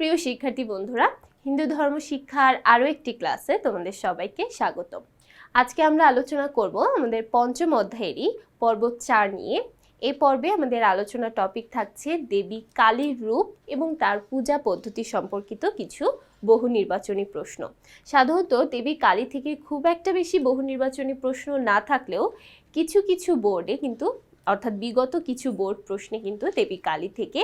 প্রিয় শিক্ষার্থী বন্ধুরা, হিন্দু ধর্ম শিক্ষার আরও একটি ক্লাসে তোমাদের সবাইকে স্বাগত আজকে আমরা আলোচনা করব আমাদের পঞ্চম অধ্যায়েরই পর্ব চার নিয়ে। এ পর্বে আমাদের আলোচনা টপিক থাকছে দেবী কালীর রূপ এবং তার পূজা পদ্ধতি সম্পর্কিত কিছু বহু নির্বাচনী প্রশ্ন। সাধারণত দেবী কালী থেকে খুব একটা বেশি বহু নির্বাচনী প্রশ্ন না থাকলেও কিছু কিছু বোর্ডে কিন্তু অর্থাৎ বিগত কিছু বোর্ড প্রশ্নে কিন্তু দেবী কালী থেকে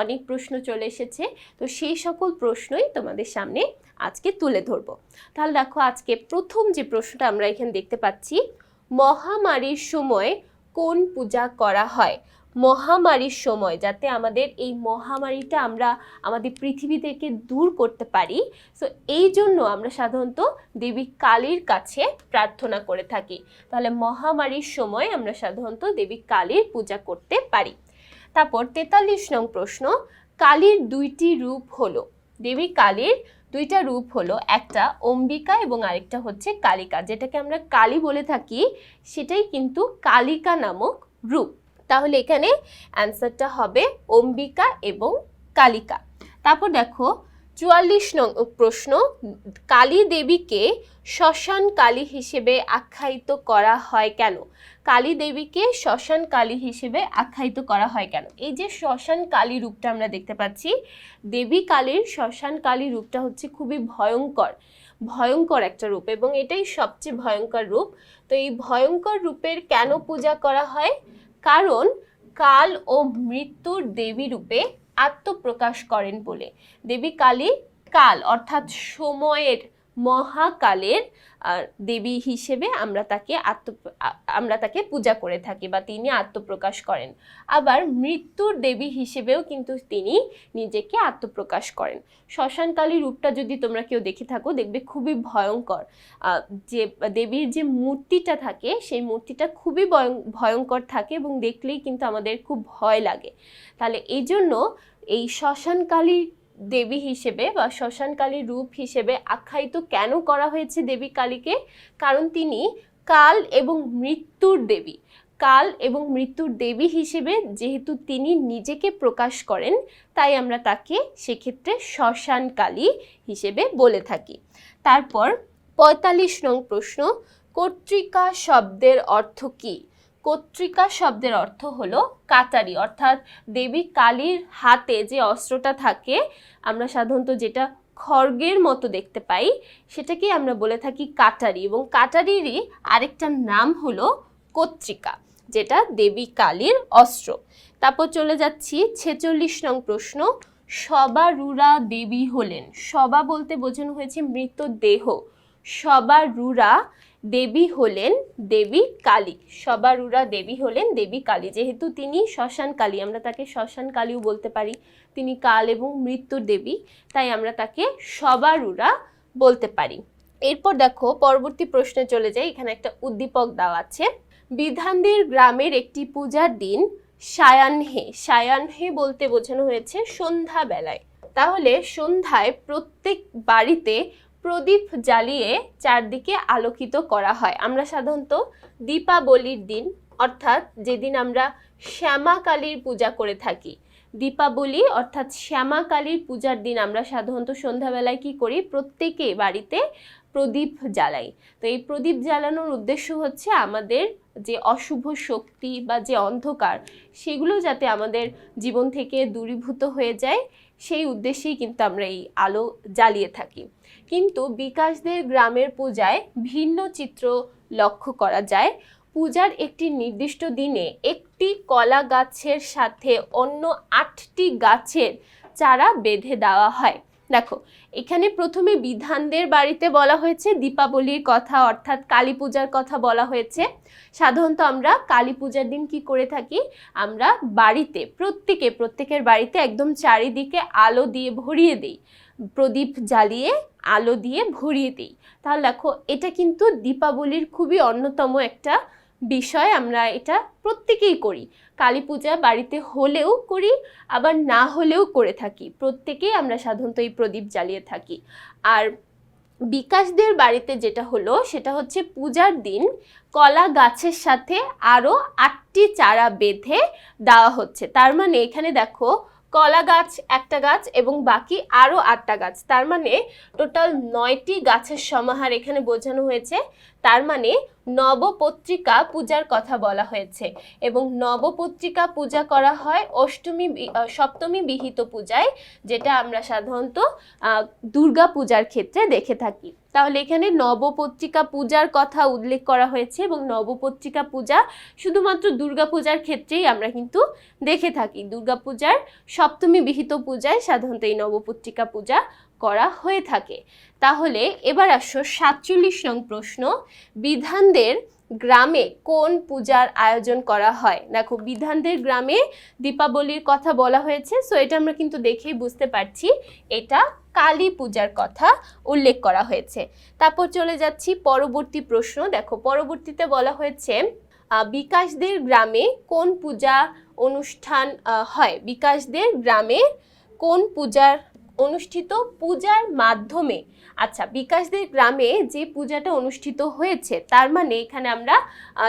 অনেক প্রশ্ন চলে এসেছে। তো সেই সকল প্রশ্নই তোমাদের সামনে আজকে তুলে ধরবো। তাহলে দেখো আজকে প্রথম যে প্রশ্নটা আমরা এখানে দেখতে পাচ্ছি, মহামারীর সময় কোন পূজা করা হয়? মহামারীর সময় যাতে আমাদের এই মহামারীটা আমরা আমাদের পৃথিবী থেকে দূর করতে পারি। সো এই জন্য আমরা সাধারণত দেবী কালীর কাছে প্রার্থনা করে থাকি। তাহলে মহামারীর সময় আমরা সাধারণত দেবী কালীর পূজা করতে পারি। তারপর তেতাল্লিশ নং প্রশ্ন, কালীর দুইটি রূপ হলো, দেবী কালীর দুইটা রূপ হলো, একটা অম্বিকা এবং আরেকটা হচ্ছে কালিকা। যেটাকে আমরা কালী বলে থাকি, সেটাই কিন্তু কালিকা নামক রূপ। তাহলে এখানে অ্যান্সারটা হবে অম্বিকা এবং কালিকা। তারপর দেখো, চুয়াল্লিশ নং প্রশ্ন, কালী দেবীকে শ্মশান কালী হিসেবে আখ্যায়িত করা হয় কেন? কালী দেবীকে শ্মশান কালী হিসেবে আখ্যায়িত করা হয় কেন? এই যে শ্মশান কালী রূপটা আমরা দেখতে পাচ্ছি, দেবী কালীর শ্মশান কালী রূপটা হচ্ছে খুবই ভয়ঙ্কর ভয়ঙ্কর একটা রূপ এবং এটাই সবচেয়ে ভয়ঙ্কর রূপ। তো এই ভয়ঙ্কর রূপের কেন পূজা করা হয়? কারণ কাল ও মৃত্যুর দেবী রূপে আত্মপ্রকাশ করেন বলে। দেবী কালী কাল অর্থাৎ সময়ের মহাকালের দেবী হিসেবে আমরা তাকে আত্ম আমরা তাকে পূজা করে থাকি বা তিনি আত্মপ্রকাশ করেন। আবার মৃত্যুর দেবী হিসেবেও কিন্তু তিনি নিজেকে আত্মপ্রকাশ করেন। শ্মশানকালী রূপটা যদি তোমরা কেউ দেখে থাকো, দেখবে খুবই ভয়ঙ্কর। যে, দেবীর যে মূর্তিটা থাকে, সেই মূর্তিটা খুবই ভয়ং- ভয়ঙ্কর থাকে এবং দেখলেই কিন্তু আমাদের খুব ভয় লাগে। তাহলে এই জন্য এই শ্মশানকালী দেবী হিসেবে বা শ্মশানকালী রূপ হিসেবে আখ্যায়িত কেন করা হয়েছে দেবী কালীকে? কারণ তিনি কাল এবং মৃত্যুর দেবী। কাল এবং মৃত্যুর দেবী হিসেবে যেহেতু তিনি নিজেকে প্রকাশ করেন, তাই আমরা তাকে সেক্ষেত্রে শ্মশান কালী হিসেবে বলে থাকি। তারপর পঁয়তাল্লিশ নং প্রশ্ন কর্তৃকা শব্দের অর্থ কী? কর্তৃকা শব্দের অর্থ হলো কাটারি অর্থাৎ দেবী কালীর হাতে যে অস্ত্রটা থাকে, আমরা সাধারণত যেটা খড়গের মতো দেখতে পাই সেটাকে আমরা বলে থাকি কাটারি এবং কাটারিরই আরেকটা নাম হলো কর্তৃকা যেটা দেবী কালীর অস্ত্র। তারপর চলে যাচ্ছি ছেচল্লিশ নং প্রশ্ন, সবারুরা দেবী হলেন। সবা বলতে বোঝানো হয়েছে মৃতদেহ। সবারুরা দেবী হলেন দেবী কালী। সবারুরা দেবী হলেন দেবী কালী। যেহেতু তিনি শ্মশান কালী, আমরা তাকে শ্মশান কালীও বলতে পারি। তিনি কাল এবং মৃত্যুর দেবী, তাই আমরা তাকে সবারুরা বলতে পারি। এরপর দেখো, পরবর্তী প্রশ্নে চলে যাই। এখানে একটা উদ্দীপক দেওয়া আছে। বিধানদের গ্রামের একটি পূজার দিন সায়াহ্নে। সায়াহ্নে বলতে বোঝানো হয়েছে সন্ধ্যাবেলায়। তাহলে সন্ধ্যায় প্রত্যেক বাড়িতে প্রদীপ জ্বালিয়ে চারদিকে আলোকিত করা হয়। আমরা সাধারণত দীপাবলির দিন, অর্থাৎ যেদিন আমরা শ্যামা কালীর পূজা করে থাকি। দীপাবলি, অর্থাৎ শ্যামা কালীর পূজার দিন আমরা সাধারণত সন্ধ্যাবেলায় কি করি? প্রত্যেকে বাড়িতে প্রদীপ জ্বালাই। তো এই প্রদীপ জ্বালানোর উদ্দেশ্য হচ্ছে আমাদের যে অশুভ শক্তি বা যে অন্ধকার, সেগুলো যাতে আমাদের জীবন থেকে দূরীভূত হয়ে যায়। সেই উদ্দেশ্যেই কিন্তু আমরা এই আলো জ্বালিয়ে থাকি। কিন্তু বিকাশদের গ্রামের পূজায় ভিন্ন চিত্র লক্ষ্য করা যায়। পূজার একটি নির্দিষ্ট দিনে একটি কলা গাছের সাথে অন্য আটটি গাছের চারা বেঁধে দেওয়া হয়। দেখো, এখানে প্রথমে বিধানদের বাড়িতে বলা হয়েছে, দীপাবলির কথা অর্থাৎ কালী পূজার কথা বলা হয়েছে। সাধারণত আমরা কালী পূজার দিন কি করে থাকি? আমরা বাড়িতে, প্রত্যেকে, প্রত্যেকের বাড়িতে একদম চারিদিকে আলো দিয়ে ভরিয়ে দিই। প্রদীপ জ্বালিয়ে আলো দিয়ে ভরিয়ে দিই। তাহলে দেখো, এটা কিন্তু দীপাবলির খুবই অন্যতম একটা বিষয়। আমরা এটা প্রত্যেকেই করি। কালী পূজা বাড়িতে হলেও করি, আবার না হলেও করে থাকি। প্রত্যেকেই আমরা সাধারণত এই প্রদীপ জ্বালিয়ে থাকি। আর বিকাশদের বাড়িতে যেটা হলো, সেটা হচ্ছে পূজার দিন কলা গাছের সাথে আরও আটটি চারা বেঁধে দেওয়া হচ্ছে। তার মানে এখানে দেখো কলা গাছ, একটা গাছ এবং বাকি আরও আটটা গাছ। তার মানে টোটাল নয়টি গাছের সমাহার এখানে বোঝানো হয়েছে। তার মানে নবপত্রিকা পূজার কথা বলা হয়েছে এবং নবপত্রিকা পূজা করা হয় অষ্টমী সপ্তমী বিহিত পূজায়, যেটা আমরা সাধারণত দুর্গা পূজার ক্ষেত্রে দেখে থাকি। তাহলে এখানে নবপত্রিকা পূজার কথা উল্লেখ করা হয়েছে এবং নবপত্রিকা পূজা শুধুমাত্র দুর্গা পূজার ক্ষেত্রেই আমরা কিন্তু দেখে থাকি। দুর্গাপূজার সপ্তমী বিহিত পূজায় সাধারণত এই নবপত্রিকা পূজা করা হয়ে থাকে। তাহলে এবার আসো সাতচল্লিশ নং প্রশ্ন। বিধানদের গ্রামে কোন পূজার আয়োজন করা হয়? দেখো, বিধানদের গ্রামে দীপাবলির কথা বলা হয়েছে সো এটা আমরা কিন্তু দেখেই বুঝতে পারছি। এটা কালী পূজার কথা উল্লেখ করা হয়েছে। তারপর চলে যাচ্ছি পরবর্তী প্রশ্ন। দেখো, পরবর্তীতে বলা হয়েছে বিকাশদের গ্রামে কোন পূজা অনুষ্ঠান হয়? বিকাশদের গ্রামে কোন পূজার, অনুষ্ঠিত পূজার মাধ্যমে আচ্ছা বিকাশদের গ্রামে যে পূজাটা অনুষ্ঠিত হয়েছে, তার মানে এখানে আমরা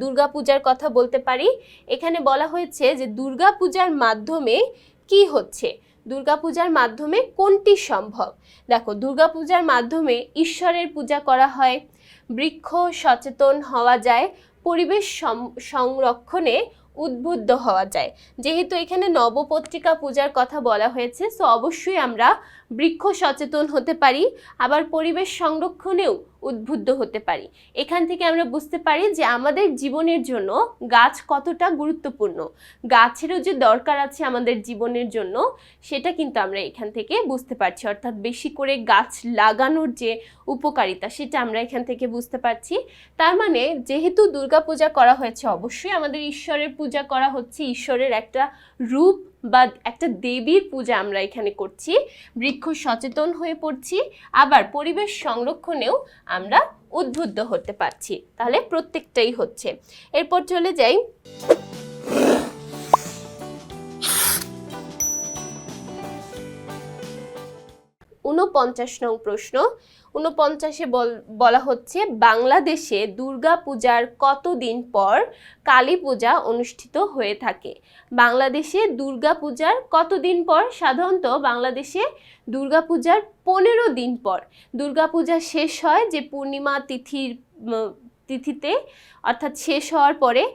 দুর্গা পূজার কথা বলতে পারি। এখানে বলা হয়েছে যে দুর্গা পূজার মাধ্যমে কি হচ্ছে? দুর্গাপূজার মাধ্যমে কোনটি সম্ভব? দেখো, দুর্গাপূজার মাধ্যমে ঈশ্বরের পূজা করা হয়, বৃক্ষ সচেতন হওয়া যায়, পরিবেশ সংরক্ষণে উদ্বুদ্ধ হওয়া যায়। যেহেতু এখানে নবপত্রিকা পূজার কথা বলা হয়েছে সো অবশ্যই আমরা বৃক্ষ সচেতন হতে পারি। আবার পরিবেশ সংরক্ষণেও উদ্বুদ্ধ হতে পারি। এখান থেকে আমরা বুঝতে পারি যে আমাদের জীবনের জন্য গাছ কতটা গুরুত্বপূর্ণ। গাছেরও যে দরকার আছে আমাদের জীবনের জন্য, সেটা কিন্তু আমরা এখান থেকে বুঝতে পারছি। অর্থাৎ বেশি করে গাছ লাগানোর যে উপকারিতা, সেটা আমরা এখান থেকে বুঝতে পারছি। তার মানে যেহেতু দুর্গা পূজা করা হয়েছে, অবশ্যই আমাদের ঈশ্বরের পূজা করা হচ্ছে। ঈশ্বরের একটা রূপ বা একটা দেবীর পূজা আমরা এখানে করছি। বৃক্ষ সচেতন হয়ে পড়ছি, আবার পরিবেশ সংরক্ষণেও আমরা উদ্বুদ্ধ হতে পারছি। তাহলে প্রত্যেকটাই হচ্ছে। এরপর চলে যাই। উনপঞ্চাশ নং প্রশ্ন। উনপঞ্চাশে বল- হচ্ছে, বাংলাদেশে দুর্গা পূজার কতদিন পর কালী পূজা অনুষ্ঠিত হয়ে থাকে? বাংলাদেশে দুর্গা পূজার কতদিন পর? সাধারণত বাংলাদেশে দুর্গা পূজার পনেরো দিন পর। দুর্গা পূজা শেষ হয় যে পূর্ণিমা তিথির তিথিতে, অর্থাৎ শেষ হওয়ার পরে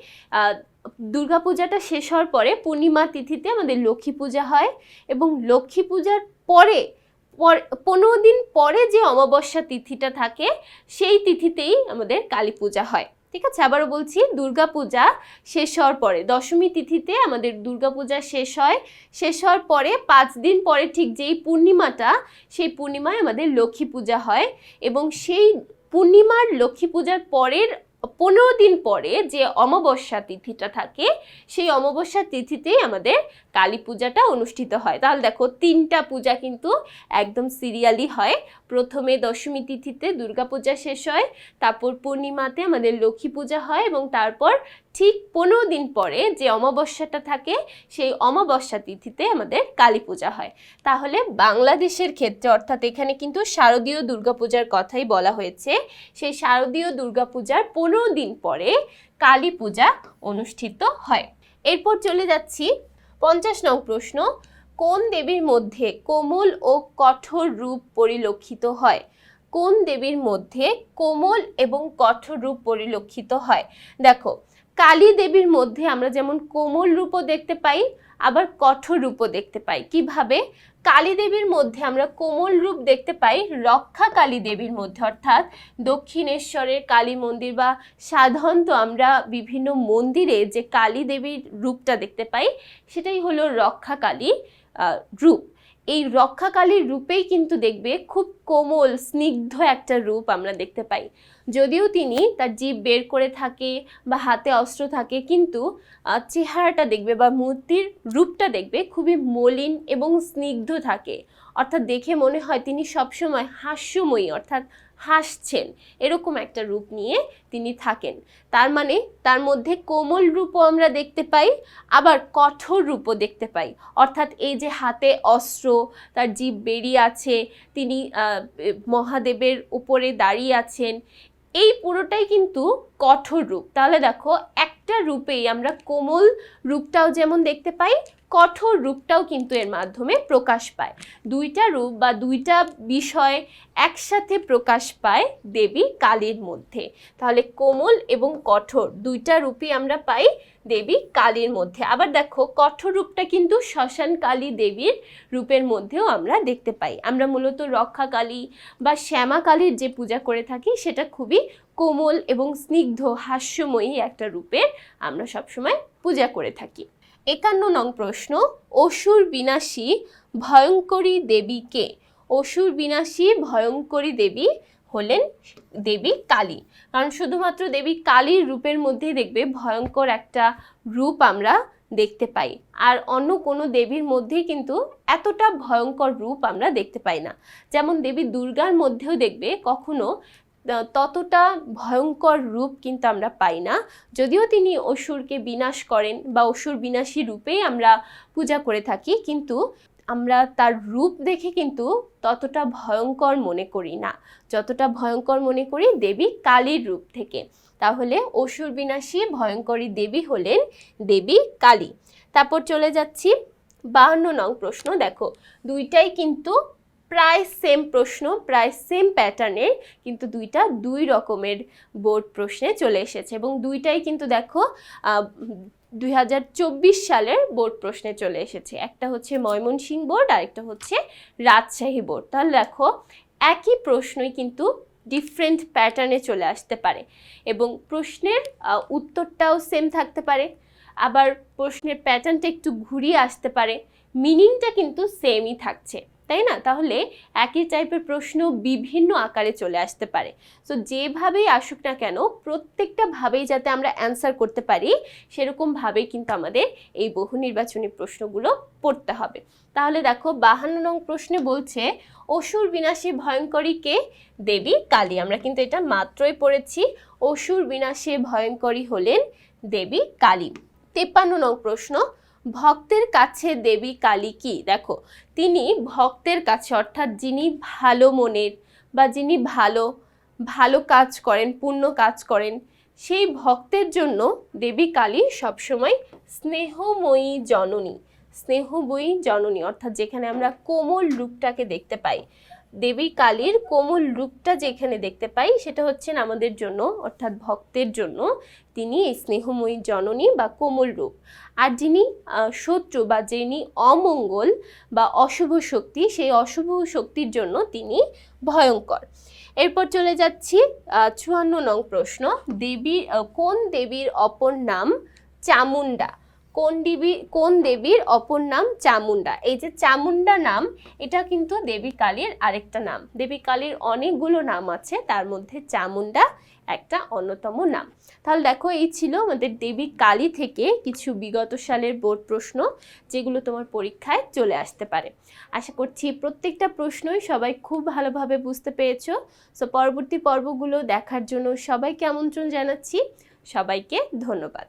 দুর্গাপূজাটা শেষ হওয়ার পরে পূর্ণিমা তিথিতে আমাদের লক্ষ্মী পূজা হয় এবং লক্ষ্মী পূজার পর- পনেরো দিন পরে যে অমাবস্যা তিথিটা থাকে, সেই তিথিতেই আমাদের কালী পূজা হয়। ঠিক আছে? আবারও বলছি দুর্গাপূজা শেষ হওয়ার পরে, দশমী তিথিতে আমাদের দুর্গাপূজা শেষ হয়। শেষ হওয়ার পরে, পাঁচ দিন পরে ঠিক যেই পূর্ণিমাটা, সেই পূর্ণিমায় আমাদের লক্ষ্মী পূজা হয় এবং সেই পূর্ণিমার লক্ষ্মী পূজার পরের পনেরো দিন পরে যে অমাবস্যা তিথিটা থাকে, সেই অমাবস্যা তিথিতেই আমাদের কালী পূজাটা অনুষ্ঠিত হয়। তাহলে দেখো, তিনটা পূজা কিন্তু একদম সিরিয়ালি হয়। প্রথমে দশমী তিথিতে দুর্গাপূজা শেষ হয়, তারপর পূর্ণিমাতে আমাদের লক্ষ্মী পূজা হয় এবং তারপর ঠিক পনেরো দিন পরে যে অমাবস্যাটা থাকে, সেই অমাবস্যা তিথিতে আমাদের কালী পূজা হয়। তাহলে বাংলাদেশের ক্ষেত্রে, অর্থাৎ এখানে কিন্তু শারদীয় দুর্গাপূজার কথাই বলা হয়েছে, সেই শারদীয় দুর্গাপূজার পনেরো দিন পরে কালী পূজা অনুষ্ঠিত হয়। এরপর চলে যাচ্ছি পঞ্চাশ নং প্রশ্ন, কোন দেবীর মধ্যে কোমল ও কঠোর রূপ পরিলক্ষিত হয়? কোন দেবীর মধ্যে কোমল এবং কঠোর রূপ পরিলক্ষিত হয়? দেখো, কালী দেবীর মধ্যে আমরা যেমন কোমল রূপও দেখতে পাই আবার কঠোর রূপও দেখতে পাই। কীভাবে? কালী দেবীর মধ্যে আমরা কোমল রূপ দেখতে পাই, রক্ষা কালী দেবীর মধ্যে। অর্থাৎ দক্ষিণেশ্বরের কালী মন্দির বা সাধারণত আমরা বিভিন্ন মন্দিরে যে কালী দেবীর রূপটা দেখতে পাই, সেটাই হলো রক্ষা কালী রূপ। এই রক্ষাকালীর রূপেই কিন্তু দেখবে খুব কোমল, স্নিগ্ধ একটা রূপ আমরা দেখতে পাই। যদিও তিনি তার জীব বের করে থাকে বা হাতে অস্ত্র থাকে, কিন্তু চেহারাটা দেখবে বা মূর্তির রূপটা দেখবে খুবই মলিন এবং স্নিগ্ধ থাকে। অর্থাৎ দেখে মনে হয় তিনি সবসময় হাস্যময়ী, অর্থাৎ হাসছেন। এরকম একটা রূপ নিয়ে তিনি থাকেন। তার মানে তার মধ্যে কোমল রূপও আমরা দেখতে পাই, আবার কঠোর রূপও দেখতে পাই। অর্থাৎ এই যে হাতে অস্ত্র, তার জীব বেরিয়ে আছে, তিনি মহাদেবের উপরে দাঁড়িয়ে আছেন, এই পুরোটাই কিন্তু কঠোর রূপ। তাহলে দেখো একটা রূপেই আমরা কোমল রূপটাও যেমন দেখতে পাই কঠোর রূপটাও কিন্তু এর মাধ্যমে প্রকাশ পায়। দুইটা রূপ বা দুইটা বিষয় একসাথে প্রকাশ পায় দেবী কালীর মধ্যে। তাহলে কোমল এবং কঠোর দুইটা রূপই আমরা পাই দেবী কালীর মধ্যে। আবার দেখো, কঠোর রূপটা কিন্তু শ্মশান কালী দেবীর রূপের মধ্যেও আমরা দেখতে পাই। আমরা মূলত রক্ষা কালী বা শ্যামা কালীর যে পূজা করে থাকি, সেটা খুবই কোমল এবং স্নিগ্ধ, হাস্যময়ী একটা রূপের আমরা সবসময় পূজা করে থাকি। একান্ন নং প্রশ্ন, অসুর বিনাশী ভয়ঙ্করী দেবী কে? অসুর বিনাশী ভয়ঙ্করী দেবী হলেন দেবী কালী। কারণ শুধুমাত্র দেবী কালীর রূপের মধ্যেই দেখবে ভয়ঙ্কর একটা রূপ আমরা দেখতে পাই। আর অন্য কোনো দেবীর মধ্যেই কিন্তু এতটা ভয়ঙ্কর রূপ আমরা দেখতে পাই না। যেমন দেবী দুর্গার মধ্যেও দেখবে কখনো ততটা ভয়ঙ্কর রূপ কিন্তু আমরা পাই না। যদিও তিনি অসুরকে বিনাশ করেন বা অসুর বিনাশী রূপেই আমরা পূজা করে থাকি, কিন্তু আমরা তার রূপ দেখে কিন্তু ততটা ভয়ঙ্কর মনে করি না। যতটা ভয়ঙ্কর মনে করি দেবী কালীর রূপ থেকে। তাহলে অসুর বিনাশী ভয়ঙ্করী দেবী হলেন দেবী কালী। তারপর চলে যাচ্ছি বাহান্ন নং প্রশ্ন। দেখো, দুইটাই কিন্তু প্রায় সেম প্রশ্ন, প্রায় সেম প্যাটার্নের কিন্তু দুইটা দুই রকমের বোর্ড প্রশ্নে চলে এসেছে এবং দুইটাই কিন্তু দেখো দুই হাজার চব্বিশ সালের বোর্ড প্রশ্নে চলে এসেছে। একটা হচ্ছে ময়মনসিংহ বোর্ড আর একটা হচ্ছে রাজশাহী বোর্ড তাহলে দেখো, একই প্রশ্নই কিন্তু ডিফারেন্ট প্যাটার্নে চলে আসতে পারে এবং প্রশ্নের উত্তরটাও সেম থাকতে পারে। আবার প্রশ্নের প্যাটার্নটা একটু ঘুরিয়ে আসতে পারে। মিনিংটা কিন্তু সেমই থাকছে। তাই না? তাহলে একই টাইপের প্রশ্ন বিভিন্ন আকারে চলে আসতে পারে। সো যেভাবেই আসুক না কেন, প্রত্যেকটা ভাবেই যাতে আমরা অ্যান্সার করতে পারি সেরকমভাবেই কিন্তু আমাদের এই বহু নির্বাচনী প্রশ্নগুলো পড়তে হবে। তাহলে দেখো, বাহান্ন নং প্রশ্নে বলছে, অসুর বিনাশী ভয়ঙ্করী কে? দেবী কালী। আমরা কিন্তু এটা মাত্রই পড়েছি, অসুর বিনাশে ভয়ঙ্করী হলেন দেবী কালী। তেপ্পান্ন নং প্রশ্ন ভক্তের কাছে দেবী কালী কি? দেখো, তিনি ভক্তের কাছে, অর্থাৎ যিনি ভালো মনের বা যিনি ভালো ভালো কাজ করেন পুণ্য কাজ করেন, সেই ভক্তের জন্য দেবী কালী সবসময় স্নেহময়ী জননী স্নেহময়ী জননী, অর্থাৎ যেখানে আমরা কোমল রূপটাকে দেখতে পাই। দেবী কালীর কোমল রূপটা যেখানে দেখতে পাই, সেটা হচ্ছেন আমাদের জন্য, অর্থাৎ ভক্তের জন্য, তিনি স্নেহময়ী জননী বা কোমল রূপ। আর যিনি শত্রু বা যিনি অমঙ্গল বা অশুভ শক্তি, সেই অশুভ শক্তির জন্য তিনি ভয়ঙ্কর। এরপর চলে যাচ্ছি চুয়ান্ন নং প্রশ্ন। দেবী কোন দেবীর অপর নাম চামুন্ডা কোন দেবী, কোন দেবীর অপর নাম চামুন্ডা এই যে চামুন্ডা নাম, এটা কিন্তু দেবী কালীর আরেকটা নাম। দেবী কালীর অনেকগুলো নাম আছে, তার মধ্যে চামুন্ডা একটা অন্যতম নাম। তাহলে দেখো, এই ছিল আমাদের দেবী কালী থেকে কিছু বিগত সালের বোর্ড প্রশ্ন, যেগুলো তোমার পরীক্ষায় চলে আসতে পারে। আশা করছি প্রত্যেকটা প্রশ্নই সবাই খুব ভালোভাবে বুঝতে পেরেছ। সো পরবর্তী পর্বগুলো দেখার জন্য সবাইকে আমন্ত্রণ জানাচ্ছি। সবাইকে ধন্যবাদ।